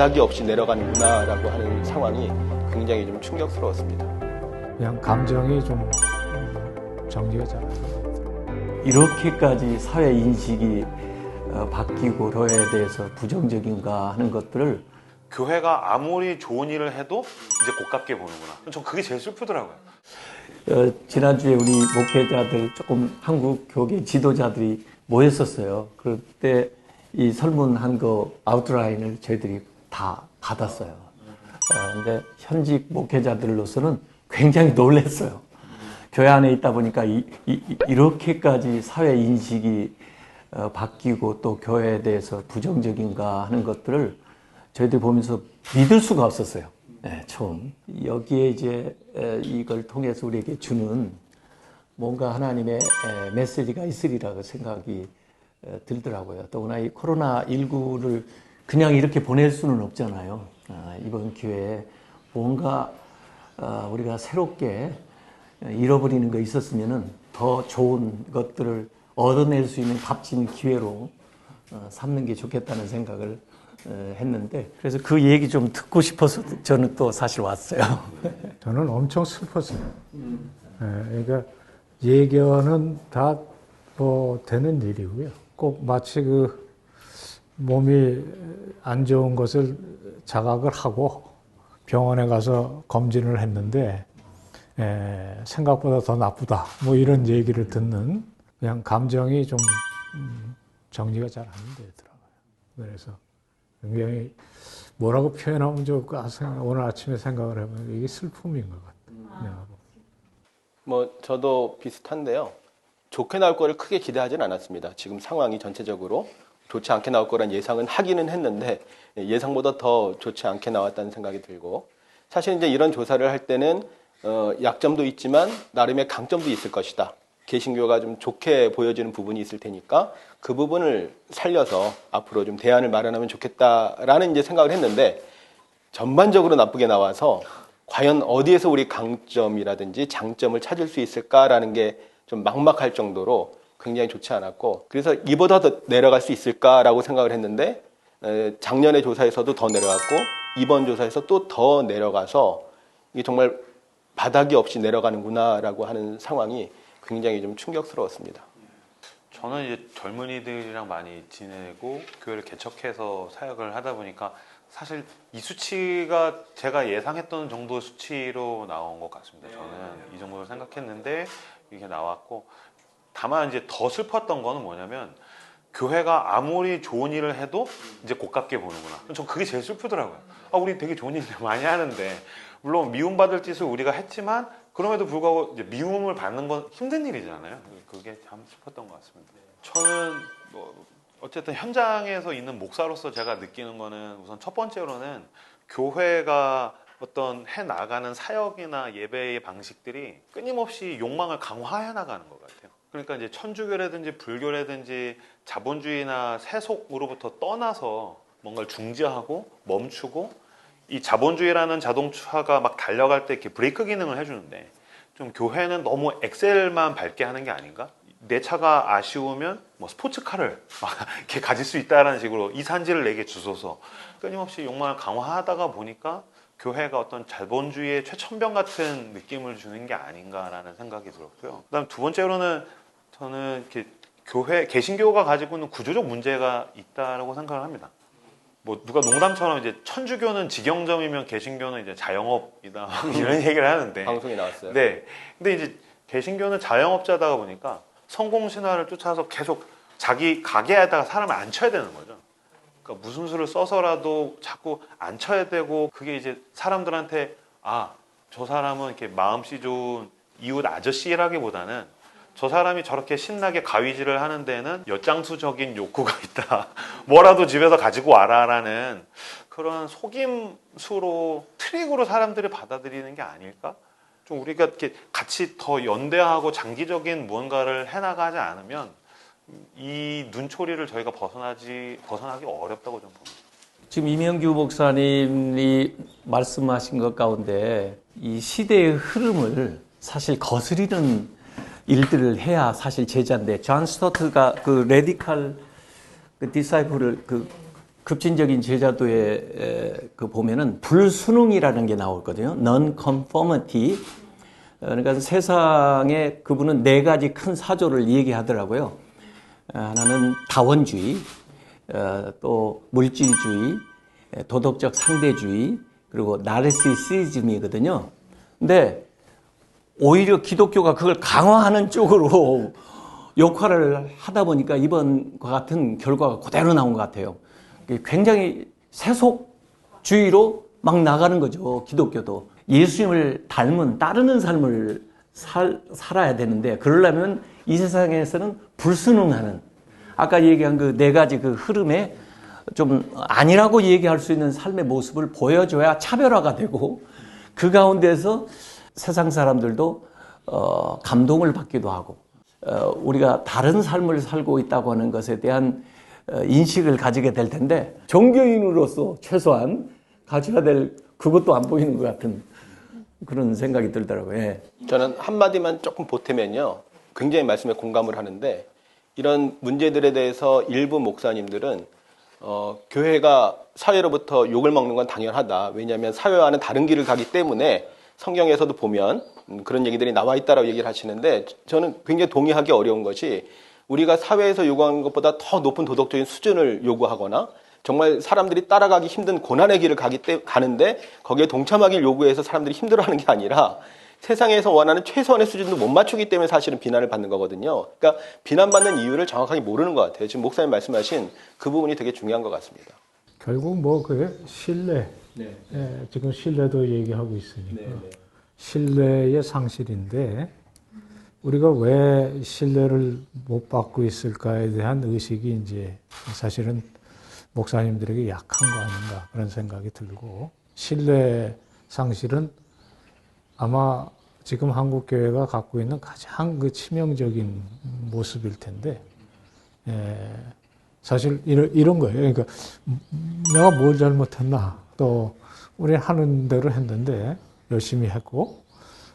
바닥이 없이 내려가는구나라고 하는 상황이 굉장히 좀 충격스러웠습니다. 그냥 감정이 좀 음, 정리가 잘안 돼요. 이렇게까지 사회 인식이 어, 바뀌고 교회에 대해서 부정적인가 하는 것들을 교회가 아무리 좋은 일을 해도 이제 고깝게 보는구나. 전 그게 제일 슬프더라고요. 어, 지난주에 우리 목회자들 조금 한국 교계 지도자들이 모였었어요. 그때 이 설문한 거 아웃라인을 저희들이 다 받았어요. 어, 근데 현직 목회자들로서는 굉장히 놀랐어요. 교회 안에 있다 보니까 이, 렇게까지 사회 인식이 어, 바뀌고 또 교회에 대해서 부정적인가 하는 것들을 저희들이 보면서 믿을 수가 없었어요. 네, 처음. 여기에 이제 에, 이걸 통해서 우리에게 주는 뭔가 하나님의 에, 메시지가 있으리라고 생각이 에, 들더라고요. 더구나 이 코로나19를 그냥 이렇게 보낼 수는 없잖아요. 아, 이번 기회에 뭔가 아, 우리가 새롭게 잃어버리는 거 있었으면은 더 좋은 것들을 얻어낼 수 있는 값진 기회로 어, 삼는 게 좋겠다는 생각을 어, 했는데 그래서 그 얘기 좀 듣고 싶어서 저는 또 사실 왔어요. 저는 엄청 슬펐어요. 예, 그러니까 예견은 다 뭐 되는 일이고요. 꼭 마치 그 몸이 안 좋은 것을 자각을 하고 병원에 가서 검진을 했는데 에, 생각보다 더 나쁘다. 뭐 이런 얘기를 듣는 그냥 감정이 좀 음, 정리가 잘 안 되더라고요. 그래서 굉장히 뭐라고 표현하면 좋을까 생각, 오늘 아침에 생각을 해보면 이게 슬픔인 것 같아요. 뭐 저도 비슷한데요. 좋게 나올 거를 크게 기대하진 않았습니다. 지금 상황이 전체적으로 좋지 않게 나올 거란 예상은 하기는 했는데 예상보다 더 좋지 않게 나왔다는 생각이 들고 사실 이제 이런 조사를 할 때는 어, 약점도 있지만 나름의 강점도 있을 것이다. 개신교가 좀 좋게 보여지는 부분이 있을 테니까 그 부분을 살려서 앞으로 좀 대안을 마련하면 좋겠다라는 이제 생각을 했는데 전반적으로 나쁘게 나와서 과연 어디에서 우리 강점이라든지 장점을 찾을 수 있을까라는 게 좀 막막할 정도로 굉장히 좋지 않았고 그래서 이보다 더 내려갈 수 있을까라고 생각을 했는데 에, 작년의 조사에서도 더 내려갔고 이번 조사에서 또 더 내려가서 이게 정말 바닥이 없이 내려가는구나라고 하는 상황이 굉장히 좀 충격스러웠습니다. 저는 이제 젊은이들이랑 많이 지내고 교회를 개척해서 사역을 하다 보니까 사실 이 수치가 제가 예상했던 정도의 수치로 나온 것 같습니다. 저는 이 정도로 생각했는데 이게 나왔고 다만 이제 더 슬펐던 거는 뭐냐면 교회가 아무리 좋은 일을 해도 이제 고깝게 보는구나. 전 그게 제일 슬프더라고요. 아, 우리 되게 좋은 일을 많이 하는데 물론 미움받을 짓을 우리가 했지만 그럼에도 불구하고 이제 미움을 받는 건 힘든 일이잖아요. 그게 참 슬펐던 것 같습니다. 저는 뭐 어쨌든 현장에서 있는 목사로서 제가 느끼는 거는 우선 첫 번째로는 교회가 어떤 해 나가는 사역이나 예배의 방식들이 끊임없이 욕망을 강화해 나가는 것 같아요. 그러니까 이제 천주교라든지 불교라든지 자본주의나 세속으로부터 떠나서 뭔가를 중지하고 멈추고 이 자본주의라는 자동차가 막 달려갈 때 이렇게 브레이크 기능을 해주는데 좀 교회는 너무 엑셀만 밟게 하는 게 아닌가? 내 차가 아쉬우면 뭐 스포츠카를 이렇게 가질 수 있다라는 식으로 이 산지를 내게 주소서 끊임없이 욕망을 강화하다가 보니까 교회가 어떤 자본주의의 최첨병 같은 느낌을 주는 게 아닌가라는 생각이 들었고요. 그다음 두 번째로는 저는 이렇게 교회 개신교가 가지고 있는 구조적 문제가 있다라고 생각을 합니다. 뭐 누가 농담처럼 이제 천주교는 직영점이면 개신교는 이제 자영업이다 이런 얘기를 하는데 방송에 나왔어요. 네. 근데 이제 개신교는 자영업자다 보니까 성공 신화를 쫓아서 계속 자기 가게에다가 사람을 앉혀야 되는 거죠. 그러니까 무슨 수를 써서라도 자꾸 앉혀야 되고 그게 이제 사람들한테 아 저 사람은 이렇게 마음씨 좋은 이웃 아저씨라기보다는 저 사람이 저렇게 신나게 가위질을 하는 데는 엿장수적인 욕구가 있다. 뭐라도 집에서 가지고 와라라는 그런 속임수로 트릭으로 사람들이 받아들이는 게 아닐까? 좀 우리가 이렇게 같이 더 연대하고 장기적인 무언가를 해나가지 않으면 이 눈초리를 저희가 벗어나지 벗어나기 어렵다고 좀 봅니다. 지금 이명규 목사님이 말씀하신 것 가운데 이 시대의 흐름을 사실 거스리는 일들을 해야 사실 제자인데 존 스토트가 그 레디칼 그 디사이플을 그 급진적인 제자도에 에, 그 보면은 불순응이라는 게 나오거든요. 어, 그러니까 세상에 그분은 네 가지 큰 사조를 얘기하더라고요. 어, 하나는 다원주의, 어, 또 물질주의, 에, 도덕적 상대주의, 그리고 나르시시즘이거든요. 근데 오히려 기독교가 그걸 강화하는 쪽으로 역할을 하다 보니까 이번과 같은 결과가 그대로 나온 것 같아요. 굉장히 세속주의로 막 나가는 거죠. 기독교도. 예수님을 닮은 따르는 삶을 살, 살아야 되는데 그러려면 이 세상에서는 불순응하는 아까 얘기한 그 네 가지 그 흐름에 좀 아니라고 얘기할 수 있는 삶의 모습을 보여줘야 차별화가 되고 그 가운데서 세상 사람들도 어, 감동을 받기도 하고 어, 우리가 다른 삶을 살고 있다고 하는 것에 대한 어, 인식을 가지게 될 텐데 종교인으로서 최소한 가져야 될 그것도 안 보이는 것 같은 그런 생각이 들더라고요. 예. 저는 한마디만 조금 보태면요. 굉장히 말씀에 공감을 하는데 이런 문제들에 대해서 일부 목사님들은 어, 교회가 사회로부터 욕을 먹는 건 당연하다. 왜냐하면 사회와는 다른 길을 가기 때문에 성경에서도 보면 음, 그런 얘기들이 나와 있다라고 얘기를 하시는데 저는 굉장히 동의하기 어려운 것이 우리가 사회에서 요구하는 것보다 더 높은 도덕적인 수준을 요구하거나 정말 사람들이 따라가기 힘든 고난의 길을 가기 때 가는데 거기에 동참하기를 요구해서 사람들이 힘들어하는 게 아니라 세상에서 원하는 최소한의 수준도 못 맞추기 때문에 사실은 비난을 받는 거거든요. 그러니까 비난받는 이유를 정확하게 모르는 것 같아요. 지금 목사님 말씀하신 그 부분이 되게 중요한 것 같습니다. 결국 뭐 그 신뢰, 네. 예, 지금 신뢰도 얘기하고 있으니까 신뢰의 상실인데 우리가 왜 신뢰를 못 받고 있을까에 대한 의식이 이제 사실은 목사님들에게 약한 거 아닌가 그런 생각이 들고 신뢰 상실은 아마 지금 한국 교회가 갖고 있는 가장 그 치명적인 모습일 텐데 예, 사실 이런, 이런 거예요. 그러니까 내가 뭘 잘못했나 또 우리 하는 대로 했는데 열심히 했고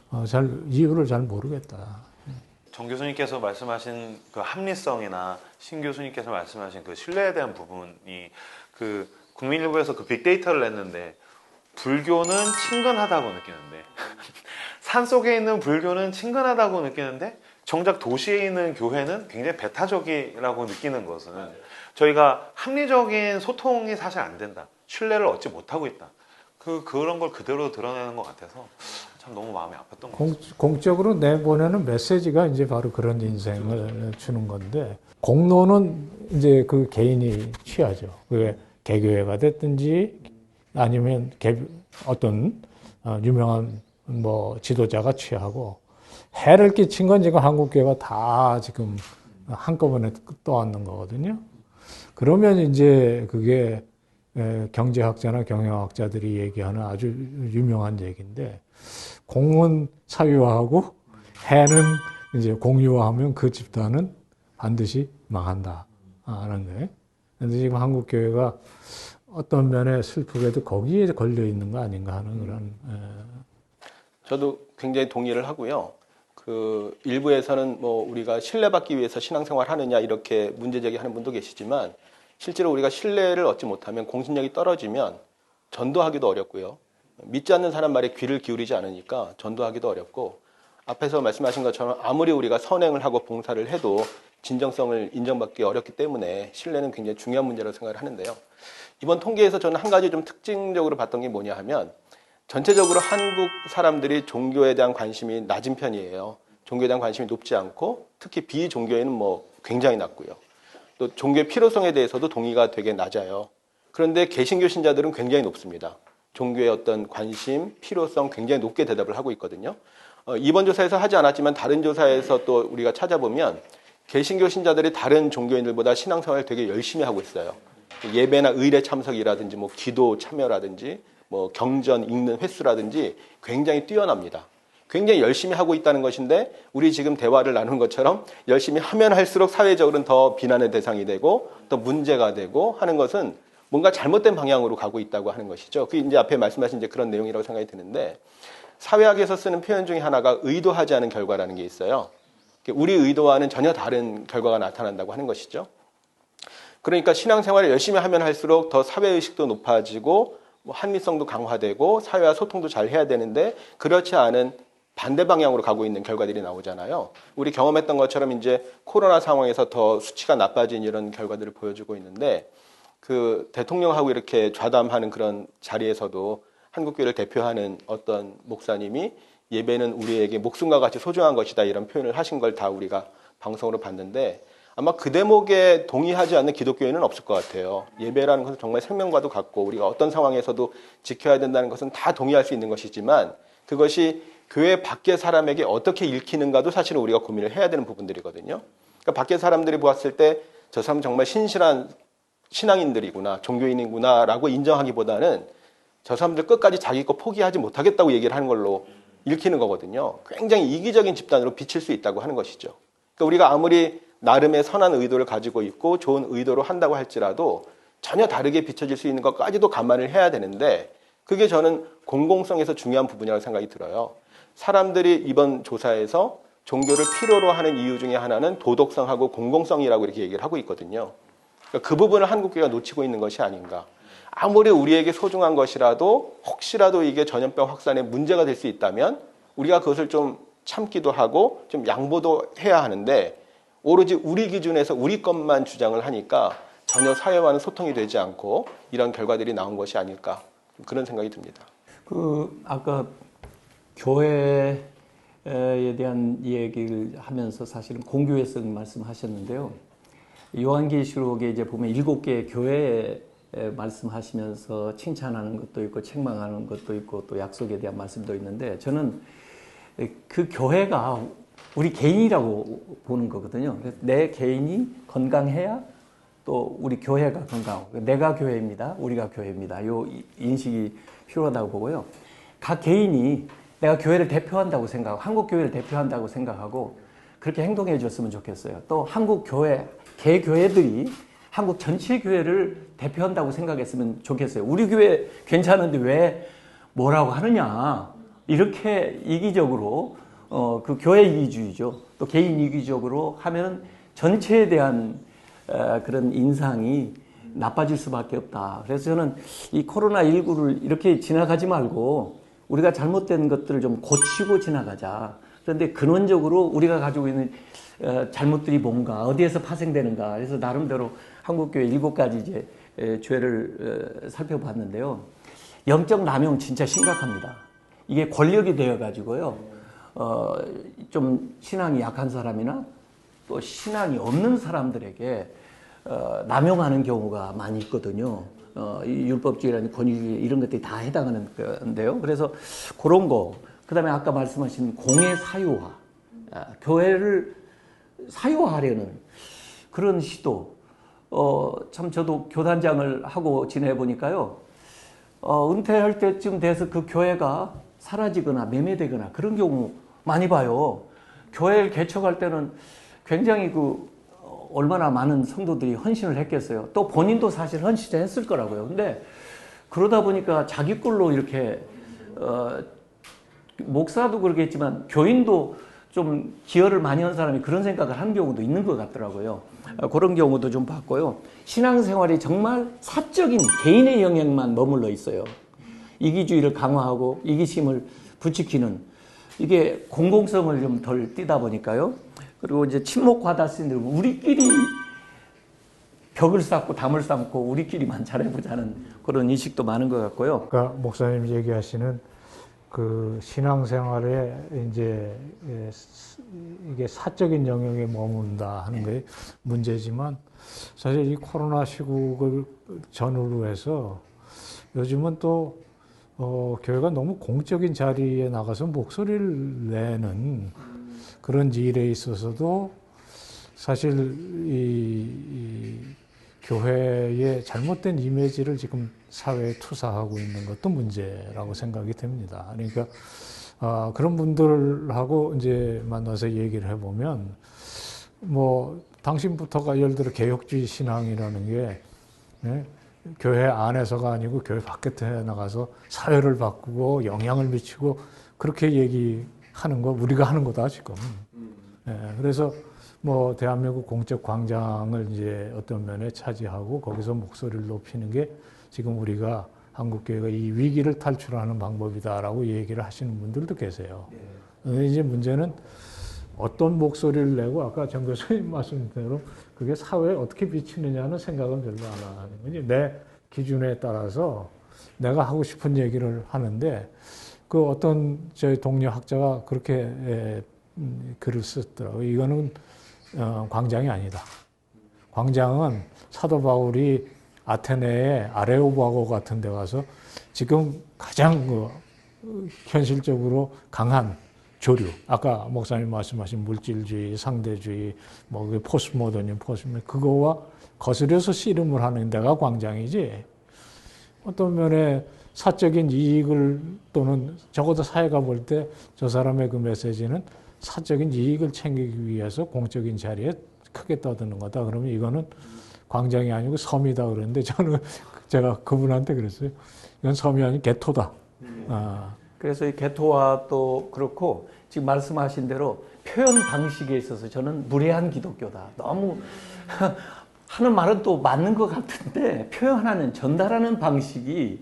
어, 잘 이유를 잘 모르겠다. 정 교수님께서 말씀하신 그 합리성이나 신 교수님께서 말씀하신 그 신뢰에 대한 부분이 그 국민일보에서 그 빅데이터를 냈는데 불교는 친근하다고 느끼는데 산 속에 있는 불교는 친근하다고 느끼는데 정작 도시에 있는 교회는 굉장히 배타적이라고 느끼는 것은 저희가 합리적인 소통이 사실 안 된다. 신뢰를 얻지 못하고 있다. 그 그런 걸 그대로 드러내는 것 같아서 참 너무 마음이 아팠던 것 같아요. 공, 공적으로 내보내는 메시지가 이제 바로 그런 인생을 주는 건데 공로는 이제 그 개인이 취하죠. 그게 개교회가 됐든지 아니면 개, 어떤 어, 유명한 뭐 지도자가 취하고 해를 끼친 건 지금 한국 교회가 다 지금 한꺼번에 떠안는 거거든요. 그러면 이제 그게 에, 경제학자나 경영학자들이 얘기하는 아주 유명한 얘기인데 공은 사유화하고 해는 이제 공유화하면 그 집단은 반드시 망한다 하는 거예요. 그런데 지금 한국 교회가 어떤 면에 슬프게도 거기에 걸려 있는 거 아닌가 하는 그런 에, 저도 굉장히 동의를 하고요. 그 일부에서는 뭐 우리가 신뢰받기 위해서 신앙생활 하느냐 이렇게 문제 제기하는 분도 계시지만 실제로 우리가 신뢰를 얻지 못하면 공신력이 떨어지면 전도하기도 어렵고요. 믿지 않는 사람 말에 귀를 기울이지 않으니까 전도하기도 어렵고 앞에서 말씀하신 것처럼 아무리 우리가 선행을 하고 봉사를 해도 진정성을 인정받기 어렵기 때문에 신뢰는 굉장히 중요한 문제라고 생각을 하는데요. 이번 통계에서 저는 한 가지 좀 특징적으로 봤던 게 뭐냐 하면 전체적으로 한국 사람들이 종교에 대한 관심이 낮은 편이에요. 종교에 대한 관심이 높지 않고 특히 비종교에는 뭐 굉장히 낮고요. 또 종교의 필요성에 대해서도 동의가 되게 낮아요. 그런데 개신교 신자들은 굉장히 높습니다. 종교의 어떤 관심, 필요성 굉장히 높게 대답을 하고 있거든요. 어, 이번 조사에서 하지 않았지만 다른 조사에서 또 우리가 찾아보면 개신교 신자들이 다른 종교인들보다 신앙생활을 되게 열심히 하고 있어요. 예배나 의례 참석이라든지 뭐 기도 참여라든지 뭐 경전 읽는 횟수라든지 굉장히 뛰어납니다. 굉장히 열심히 하고 있다는 것인데 우리 지금 대화를 나눈 것처럼 열심히 하면 할수록 사회적으로는 더 비난의 대상이 되고 또 문제가 되고 하는 것은 뭔가 잘못된 방향으로 가고 있다고 하는 것이죠. 그 이제 앞에 말씀하신 이제 그런 내용이라고 생각이 드는데 사회학에서 쓰는 표현 중에 하나가 의도하지 않은 결과라는 게 있어요. 우리 의도와는 전혀 다른 결과가 나타난다고 하는 것이죠. 그러니까 신앙생활을 열심히 하면 할수록 더 사회의식도 높아지고 뭐 한미성도 강화되고 사회와 소통도 잘 해야 되는데 그렇지 않은 반대 방향으로 가고 있는 결과들이 나오잖아요. 우리 경험했던 것처럼 이제 코로나 상황에서 더 수치가 나빠진 이런 결과들을 보여주고 있는데 그 대통령하고 이렇게 좌담하는 그런 자리에서도 한국교회를 대표하는 어떤 목사님이 예배는 우리에게 목숨과 같이 소중한 것이다 이런 표현을 하신 걸 다 우리가 방송으로 봤는데 아마 그 대목에 동의하지 않는 기독교인은 없을 것 같아요. 예배라는 것은 정말 생명과도 같고 우리가 어떤 상황에서도 지켜야 된다는 것은 다 동의할 수 있는 것이지만 그것이 교회 밖의 사람에게 어떻게 읽히는가도 사실은 우리가 고민을 해야 되는 부분들이거든요. 그러니까 밖의 사람들이 보았을 때 저 사람 정말 신실한 신앙인들이구나, 종교인이구나라고 인정하기보다는 저 사람들 끝까지 자기 거 포기하지 못하겠다고 얘기를 하는 걸로 읽히는 거거든요. 굉장히 이기적인 집단으로 비칠 수 있다고 하는 것이죠. 그러니까 우리가 아무리 나름의 선한 의도를 가지고 있고 좋은 의도로 한다고 할지라도 전혀 다르게 비춰질 수 있는 것까지도 감안을 해야 되는데 그게 저는 공공성에서 중요한 부분이라고 생각이 들어요. 사람들이 이번 조사에서 종교를 필요로 하는 이유 중에 하나는 도덕성하고 공공성이라고 이렇게 얘기를 하고 있거든요. 그러니까 그 부분을 한국교회가 놓치고 있는 것이 아닌가. 아무리 우리에게 소중한 것이라도 혹시라도 이게 전염병 확산에 문제가 될 수 있다면 우리가 그것을 좀 참기도 하고 좀 양보도 해야 하는데 오로지 우리 기준에서 우리 것만 주장을 하니까 전혀 사회와는 소통이 되지 않고 이런 결과들이 나온 것이 아닐까 그런 생각이 듭니다. 그 아까 교회에 대한 얘기를 하면서 사실은 공교회성 말씀하셨는데요. 요한계시록에 이제 보면 일곱 개의 교회 말씀하시면서 칭찬하는 것도 있고 책망하는 것도 있고 또 약속에 대한 말씀도 있는데 저는 그 교회가 우리 개인이라고 보는 거거든요. 내 개인이 건강해야 또 우리 교회가 건강하고 내가 교회입니다. 우리가 교회입니다. 요 인식이 필요하다고 보고요. 각 개인이 내가 교회를 대표한다고 생각하고 한국 교회를 대표한다고 생각하고 그렇게 행동해 줬으면 좋겠어요. 또 한국 교회 개 교회들이 한국 전체 교회를 대표한다고 생각했으면 좋겠어요. 우리 교회 괜찮은데 왜 뭐라고 하느냐 이렇게 이기적으로 어, 그 교회 이기주의죠. 또 개인 이기적으로 하면 전체에 대한 어, 그런 인상이 나빠질 수밖에 없다. 그래서 저는 이 코로나 19를 이렇게 지나가지 말고 우리가 잘못된 것들을 좀 고치고 지나가자. 그런데 근원적으로 우리가 가지고 있는 어, 잘못들이 뭔가, 어디에서 파생되는가. 그래서 나름대로 한국교회 일곱 가지 이제 에, 죄를 어, 살펴봤는데요. 영적 남용 진짜 심각합니다. 이게 권력이 되어 가지고요. 어, 좀 신앙이 약한 사람이나 또 신앙이 없는 사람들에게 어, 남용하는 경우가 많이 있거든요. 어, 이 율법주의라는 권위주의 이런 것들이 다 해당하는 건데요. 그래서 그런 거, 그 다음에 아까 말씀하신 공의 사유화, 아, 교회를 사유화하려는 그런 시도, 어, 참 저도 교단장을 하고 지내보니까요, 어, 은퇴할 때쯤 돼서 그 교회가 사라지거나 매매되거나 그런 경우 많이 봐요. 교회를 개척할 때는 굉장히 그 어, 얼마나 많은 성도들이 헌신을 했겠어요. 또 본인도 사실 헌신을 했을 거라고요. 근데 그러다 보니까 자기 꼴로 이렇게 어, 목사도 그러겠지만 교인도 좀 기여를 많이 한 사람이 그런 생각을 하는 경우도 있는 것 같더라고요. 어, 그런 경우도 좀 봤고요. 신앙생활이 정말 사적인 개인의 영역만 머물러 있어요. 이기주의를 강화하고 이기심을 부추기는 이게 공공성을 좀 덜 띠다 보니까요. 그리고 이제 침묵과다 쓰는 우리끼리 벽을 쌓고 담을 쌓고 우리끼리만 잘해보자는 그런 인식도 많은 것 같고요. 그러니까 목사님 얘기하시는 그 신앙생활에 이제 예, 스- 이게 사적인 영역에 머문다 하는 게 문제지만 사실 이 코로나 시국을 전후로 해서 요즘은 또 어, 교회가 너무 공적인 자리에 나가서 목소리를 내는 그런 일에 있어서도 사실 이, 이 교회의 잘못된 이미지를 지금 사회에 투사하고 있는 것도 문제라고 생각이 됩니다. 그러니까 아, 그런 분들하고 이제 만나서 얘기를 해보면 뭐 당신부터가 예를 들어 개혁주의 신앙이라는 게 예, 교회 안에서가 아니고 교회 바깥에 나가서 사회를 바꾸고 영향을 미치고 그렇게 얘기 하는 거 우리가 하는 거다 지금. 예, 그래서 뭐 대한민국 공적 광장을 이제 어떤 면에 차지하고 거기서 목소리를 높이는 게 지금 우리가 한국 교회가 이 위기를 탈출하는 방법이다라고 얘기를 하시는 분들도 계세요. 근데 이제 문제는 어떤 목소리를 내고 아까 정 교수님 말씀대로 그게 사회에 어떻게 비치느냐는 생각은 별로 안 하는 거지. 내 기준에 따라서 내가 하고 싶은 얘기를 하는데 그 어떤 저희 동료 학자가 그렇게 에, 음, 글을 썼더라고요. 이거는 어, 광장이 아니다. 광장은 사도 바울이 아테네의 아레오바고 같은 데 가서 지금 가장 그 어, 현실적으로 강한 조류, 아까 목사님 말씀하신 물질주의, 상대주의, 뭐그 포스모더니 포스모 그거와 거슬려서 씨름을 하는 데가 광장이지. 어떤 면에 사적인 이익을 또는 적어도 사회가 볼 때 저 사람의 그 메시지는 사적인 이익을 챙기기 위해서 공적인 자리에 크게 떠드는 거다. 그러면 이거는 광장이 아니고 섬이다 그러는데 저는 제가 그분한테 그랬어요. 이건 섬이 아니고 개토다. 아, 그래서 이 개토와 또 그렇고 지금 말씀하신 대로 표현 방식에 있어서 저는 무례한 기독교다. 너무 하는 말은 또 맞는 것 같은데 표현하는 전달하는 방식이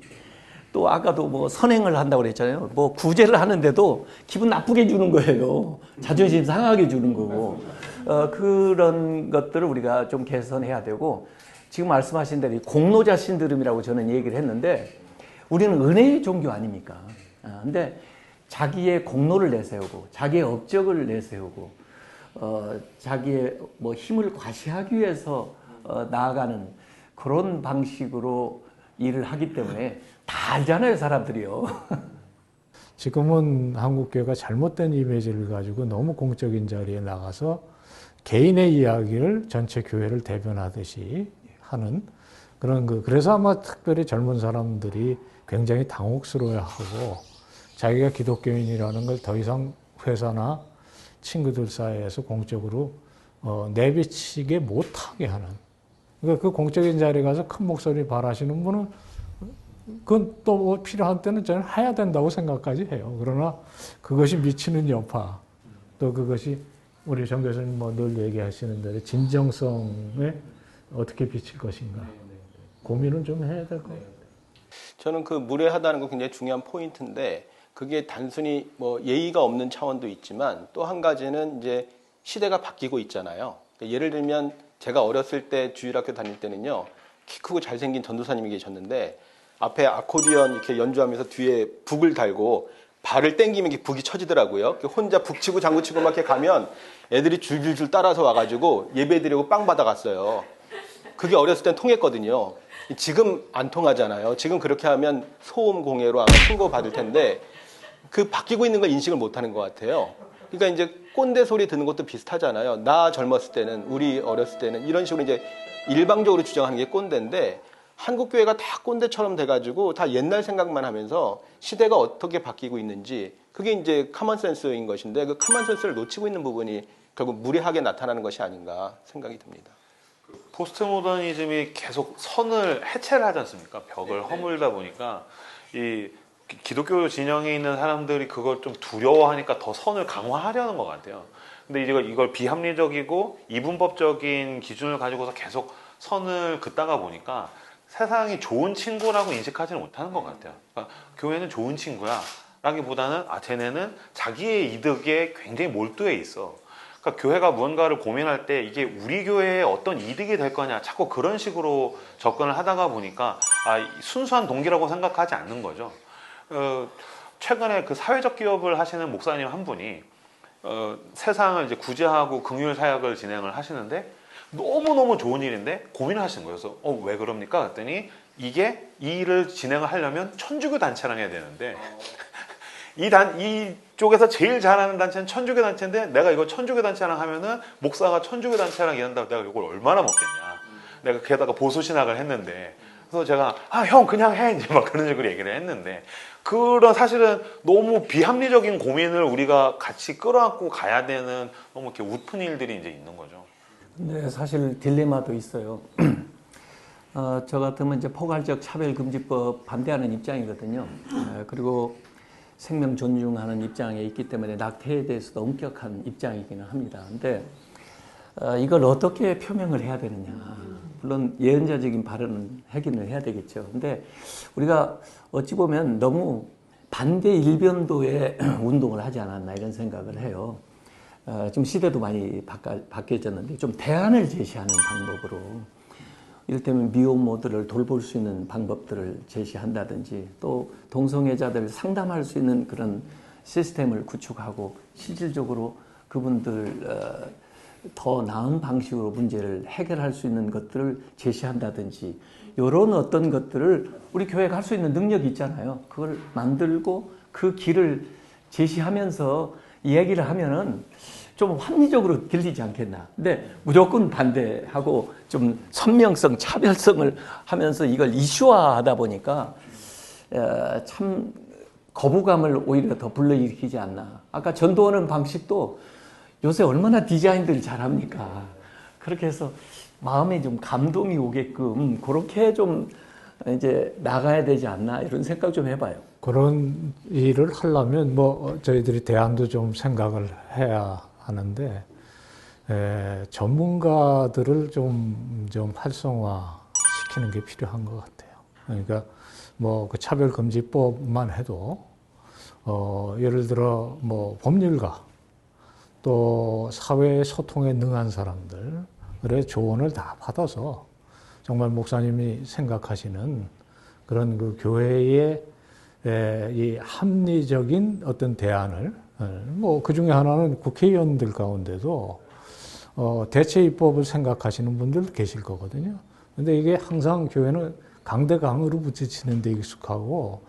또 아까도 뭐 선행을 한다고 그랬잖아요. 뭐 구제를 하는데도 기분 나쁘게 주는 거예요. 자존심 상하게 주는 거고 어, 그런 것들을 우리가 좀 개선해야 되고 지금 말씀하신 대로 이 공로자 신드롬이라고 저는 얘기를 했는데 우리는 은혜의 종교 아닙니까? 아, 근데 자기의 공로를 내세우고 자기의 업적을 내세우고 어, 자기의 뭐 힘을 과시하기 위해서 어, 나아가는 그런 방식으로 일을 하기 때문에 다 알잖아요, 사람들이요. 지금은 한국교회가 잘못된 이미지를 가지고 너무 공적인 자리에 나가서 개인의 이야기를 전체 교회를 대변하듯이 하는 그런 그 그래서 아마 특별히 젊은 사람들이 굉장히 당혹스러워하고 자기가 기독교인이라는 걸 더 이상 회사나 친구들 사이에서 공적으로 어, 내비치게 못하게 하는 그러니까 그 공적인 자리에 가서 큰 목소리 발하시는 분은 그건 또뭐 필요한 때는 저는 해야 된다고 생각까지 해요. 그러나 그것이 미치는 여파, 또 그것이 우리 정 교수님 뭐늘 얘기하시는 대로 진정성에 어떻게 비칠 것인가. 고민은 좀 해야 될 것 같아요. 저는 그 무례하다는 거 굉장히 중요한 포인트인데 그게 단순히 뭐 예의가 없는 차원도 있지만 또 한 가지는 이제 시대가 바뀌고 있잖아요. 그러니까 예를 들면 제가 어렸을 때 주일학교 다닐 때는요 키 크고 잘생긴 전도사님이 계셨는데 앞에 아코디언 이렇게 연주하면서 뒤에 북을 달고 발을 땡기면 이게 북이 쳐지더라고요. 그 혼자 북치고 장구치고 막 이렇게 가면 애들이 줄줄줄 따라서 와가지고 예배드리고 빵 받아갔어요. 그게 어렸을 땐 통했거든요. 지금 안 통하잖아요. 지금 그렇게 하면 소음 공해로 아마 신고 받을 텐데 그 바뀌고 있는 걸 인식을 못 하는 것 같아요. 그러니까 이제 꼰대 소리 듣는 것도 비슷하잖아요. 나 젊었을 때는, 우리 어렸을 때는 이런 식으로 이제 일방적으로 주장하는 게 꼰대인데 한국 교회가 다 꼰대처럼 돼가지고 다 옛날 생각만 하면서 시대가 어떻게 바뀌고 있는지 그게 이제 카먼 센스인 것인데 그 카먼 센스를 놓치고 있는 부분이 결국 무례하게 나타나는 것이 아닌가 생각이 듭니다. 포스트 모더니즘이 계속 선을 해체를 하지 않습니까? 벽을 허물다 보니까 이 기- 기독교 진영에 있는 사람들이 그걸 좀 두려워하니까 더 선을 강화하려는 것 같아요. 근데 이걸, 이걸 비합리적이고 이분법적인 기준을 가지고서 계속 선을 긋다가 보니까 세상이 좋은 친구라고 인식하지는 못하는 것 같아요. 그러니까 교회는 좋은 친구야. 라기보다는 아 쟤네는 자기의 이득에 굉장히 몰두해 있어. 그러니까 교회가 무언가를 고민할 때 이게 우리 교회에 어떤 이득이 될 거냐 자꾸 그런 식으로 접근을 하다가 보니까 아, 이 순수한 동기라고 생각하지 않는 거죠. 어, 최근에 그 사회적 기업을 하시는 목사님 한 분이 어, 세상을 이제 구제하고 긍휼 사역을 진행을 하시는데 너무 너무 좋은 일인데 고민을 하시는 거예요. 그래서 어, 왜 그럽니까? 그랬더니 이게 이 일을 진행을 하려면 천주교 단체랑 해야 되는데 이 단, 이쪽에서 제일 잘하는 단체는 천주교 단체인데 내가 이거 천주교 단체랑 하면은 목사가 천주교 단체랑 일한다고 내가 이걸 얼마나 먹겠냐. 내가 게다가 보수 신학을 했는데. 그래서 제가 아, 형 그냥 해. 이제 막 그런 식으로 얘기를 했는데 그런 사실은 너무 비합리적인 고민을 우리가 같이 끌어안고 가야 되는 너무 이렇게 웃픈 일들이 이제 있는 거죠. 근데 사실 딜레마도 있어요. 어, 저 같으면 이제 포괄적 차별금지법 반대하는 입장이거든요. 어, 그리고 생명 존중하는 입장에 있기 때문에 낙태에 대해서도 엄격한 입장이기는 합니다. 근데 어, 이걸 어떻게 표명을 해야 되느냐. 물론 예언자적인 발언은 하기는 해야 되겠죠. 근데 우리가 어찌 보면 너무 반대 일변도의 운동을 하지 않았나 이런 생각을 해요. 어, 좀 시대도 많이 바뀌어졌는데 좀 대안을 제시하는 방법으로 이를테면 미혼모들을 돌볼 수 있는 방법들을 제시한다든지 또 동성애자들 상담할 수 있는 그런 시스템을 구축하고 실질적으로 그분들 어, 더 나은 방식으로 문제를 해결할 수 있는 것들을 제시한다든지 이런 어떤 것들을 우리 교회가 할 수 있는 능력이 있잖아요. 그걸 만들고 그 길을 제시하면서 이야기를 하면은 좀 합리적으로 들리지 않겠나. 근데 무조건 반대하고 좀 선명성, 차별성을 하면서 이걸 이슈화하다 보니까 어, 참 거부감을 오히려 더 불러일으키지 않나. 아까 전도하는 방식도 요새 얼마나 디자인들 잘합니까? 그렇게 해서 마음에 좀 감동이 오게끔 그렇게 좀 이제 나가야 되지 않나 이런 생각 좀 해봐요. 그런 일을 하려면 뭐 저희들이 대안도 좀 생각을 해야 하는데 에, 전문가들을 좀, 좀 활성화 시키는 게 필요한 것 같아요. 그러니까 뭐 그 차별금지법만 해도 어, 예를 들어 뭐 법률가 또 사회 소통에 능한 사람들의 조언을 다 받아서 정말 목사님이 생각하시는 그런 그 교회의 에, 이 합리적인 어떤 대안을 뭐 그 중에 하나는 국회의원들 가운데도 어, 대체 입법을 생각하시는 분들 계실 거거든요. 근데 이게 항상 교회는 강대강으로 부딪히는 데 익숙하고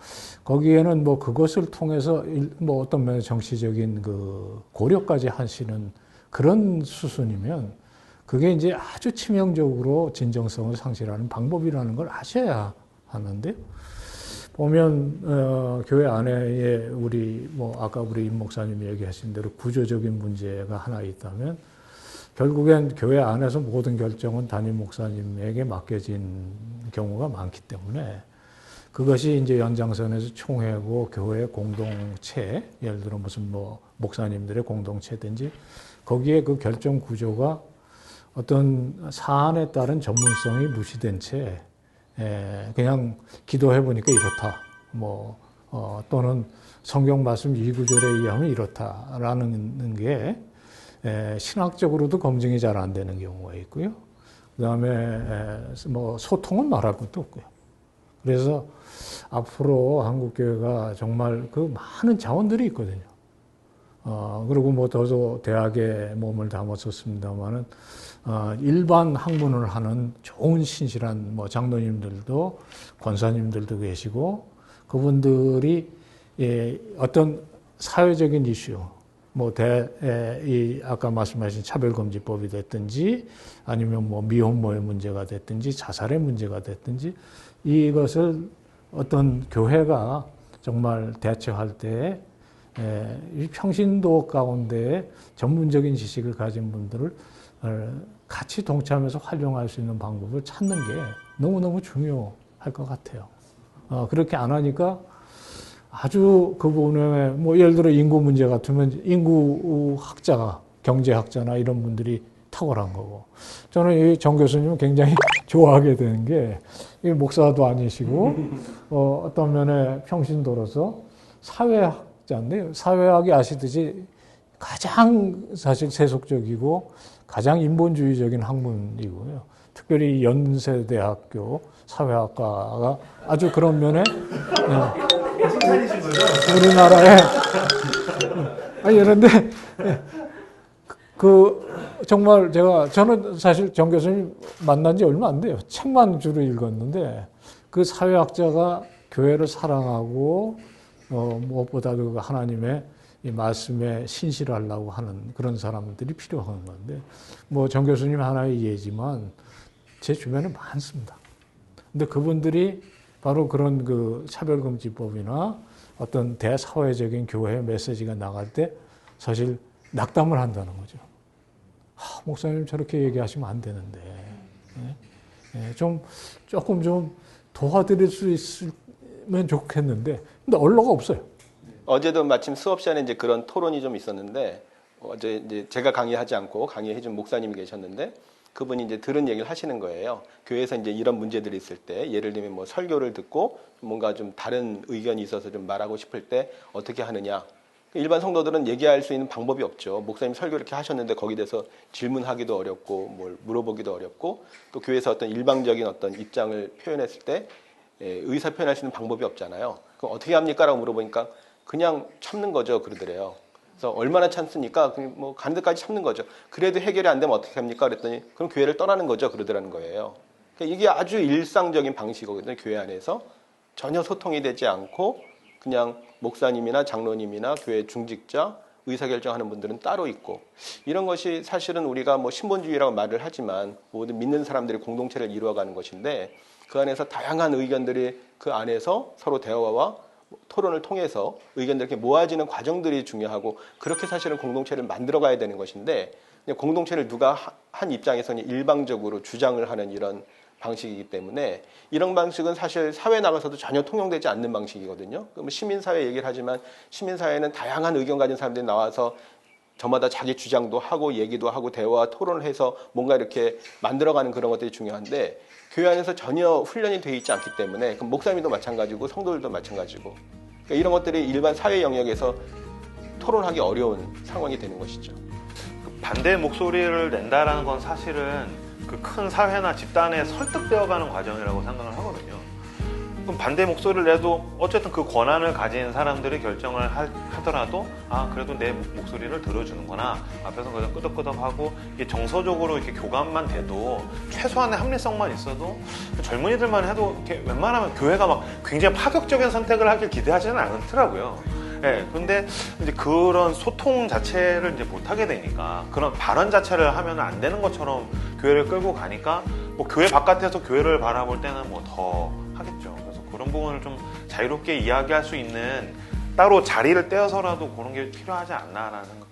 거기에는 뭐 그것을 통해서 일- 뭐 어떤 면에 정치적인 그 고려까지 하시는 그런 수순이면 그게 이제 아주 치명적으로 진정성을 상실하는 방법이라는 걸 아셔야 하는데요. 보면 어, 교회 안에 우리 뭐 아까 우리 임 목사님이 얘기하신 대로 구조적인 문제가 하나 있다면 결국엔 교회 안에서 모든 결정은 담임 목사님에게 맡겨진 경우가 많기 때문에 그것이 이제 연장선에서 총회고 교회 공동체 예를 들어 무슨 뭐 목사님들의 공동체든지 거기에 그 결정 구조가 어떤 사안에 따른 전문성이 무시된 채 에, 그냥 기도해 보니까 이렇다. 뭐 어, 또는 성경 말씀 이 구절에 의하면 이렇다라는 게 에, 신학적으로도 검증이 잘 안 되는 경우가 있고요. 그다음에 에, 뭐 소통은 말할 것도 없고요. 그래서 앞으로 한국 교회가 정말 그 많은 자원들이 있거든요. 어, 그리고 뭐 저도 대학에 몸을 담았었습니다만은 어, 일반 학문을 하는 좋은 신실한 뭐 장로님들도 권사님들도 계시고 그분들이 예, 어떤 사회적인 이슈 뭐 대, 에, 이 아까 말씀하신 차별금지법이 됐든지 아니면 뭐 미혼모의 문제가 됐든지 자살의 문제가 됐든지 이것을 어떤 교회가 정말 대처할 때 에, 이 평신도 가운데 전문적인 지식을 가진 분들을 어, 같이 동참해서 활용할 수 있는 방법을 찾는 게 너무너무 중요할 것 같아요. 어, 그렇게 안 하니까 아주 그 부분에 뭐 예를 들어 인구 문제 같으면 인구 학자가 경제학자나 이런 분들이 탁월한 거고 저는 이 정 교수님은 굉장히 좋아하게 되는 게 이 목사도 아니시고 어, 어떤 면에 평신도로서 사회학자인데요. 사회학이 아시듯이 가장 사실 세속적이고 가장 인본주의적인 학문이고요. 특별히 연세대학교 사회학과가 아주 그런 면에 네. 우리나라에 아니 그런데 그 정말 제가 저는 사실 정 교수님 만난 지 얼마 안 돼요. 책만 주로 읽었는데 그 사회학자가 교회를 사랑하고 어, 무엇보다도 그 하나님의 이 말씀에 신실하려고 하는 그런 사람들이 필요한 건데 뭐 정 교수님 하나의 예지만 제 주변에 많습니다. 근데 그분들이 바로 그런 그 차별금지법이나 어떤 대사회적인 교회 메시지가 나갈 때 사실 낙담을 한다는 거죠. 아, 목사님 저렇게 얘기하시면 안 되는데 예? 예, 좀 조금 좀 도와드릴 수 있으면 좋겠는데 근데 언로가 없어요. 어제도 마침 수업 시간에 이제 그런 토론이 좀 있었는데 어제 이제 제가 강의하지 않고 강의해준 목사님이 계셨는데 그분이 이제 들은 얘기를 하시는 거예요. 교회에서 이제 이런 문제들이 있을 때 예를 들면 뭐 설교를 듣고 뭔가 좀 다른 의견이 있어서 좀 말하고 싶을 때 어떻게 하느냐. 일반 성도들은 얘기할 수 있는 방법이 없죠. 목사님 설교 이렇게 하셨는데 거기에 대해서 질문하기도 어렵고 뭘 물어보기도 어렵고 또 교회에서 어떤 일방적인 어떤 입장을 표현했을 때 예, 의사 표현할 수 있는 방법이 없잖아요. 그럼 어떻게 합니까? 라고 물어보니까 그냥 참는 거죠. 그러더래요. 그래서 얼마나 참습니까? 뭐 가는 데까지 참는 거죠. 그래도 해결이 안 되면 어떻게 합니까? 그랬더니 그럼 교회를 떠나는 거죠. 그러더라는 거예요. 그러니까 이게 아주 일상적인 방식이거든요. 교회 안에서 전혀 소통이 되지 않고 그냥 목사님이나 장로님이나 교회 중직자 의사결정하는 분들은 따로 있고 이런 것이 사실은 우리가 뭐 신본주의라고 말을 하지만 모든 믿는 사람들이 공동체를 이루어가는 것인데 그 안에서 다양한 의견들이 그 안에서 서로 대화와 토론을 통해서 의견들이 이렇게 모아지는 과정들이 중요하고 그렇게 사실은 공동체를 만들어 가야 되는 것인데 공동체를 누가 하- 한 입장에서는 일방적으로 주장을 하는 이런 방식이기 때문에 이런 방식은 사실 사회 나가서도 전혀 통용되지 않는 방식이거든요. 그럼 시민사회 얘기를 하지만 시민사회는 다양한 의견 가진 사람들이 나와서 저마다 자기 주장도 하고 얘기도 하고 대화 토론을 해서 뭔가 이렇게 만들어가는 그런 것들이 중요한데 교회 안에서 전혀 훈련이 돼 있지 않기 때문에 목사님도 마찬가지고 성도들도 마찬가지고 그러니까 이런 것들이 일반 사회 영역에서 토론하기 어려운 상황이 되는 것이죠. 반대 목소리를 낸다라는 건 사실은 그 큰 사회나 집단에 설득되어가는 과정이라고 생각을 하거든요. 그럼 반대 목소리를 내도 어쨌든 그 권한을 가진 사람들이 결정을 하, 더라도아 그래도 내 목- 목소리를 들어주는구나 앞에서 그냥 끄덕끄덕하고 이게 정서적으로 이렇게 교감만 돼도 최소한의 합리성만 있어도 젊은이들만 해도 이렇게 웬만하면 교회가 막 굉장히 파격적인 선택을 하길 기대하지는 않더라고요. 예, 근데 이제 그런 소통 자체를 이제 못하게 되니까 그런 발언 자체를 하면 안 되는 것처럼 교회를 끌고 가니까 뭐 교회 바깥에서 교회를 바라볼 때는 뭐 더 하겠죠. 그런 부분을 좀 자유롭게 이야기할 수 있는 따로 자리를 떼어서라도 그런 게 필요하지 않나라는 됩니다.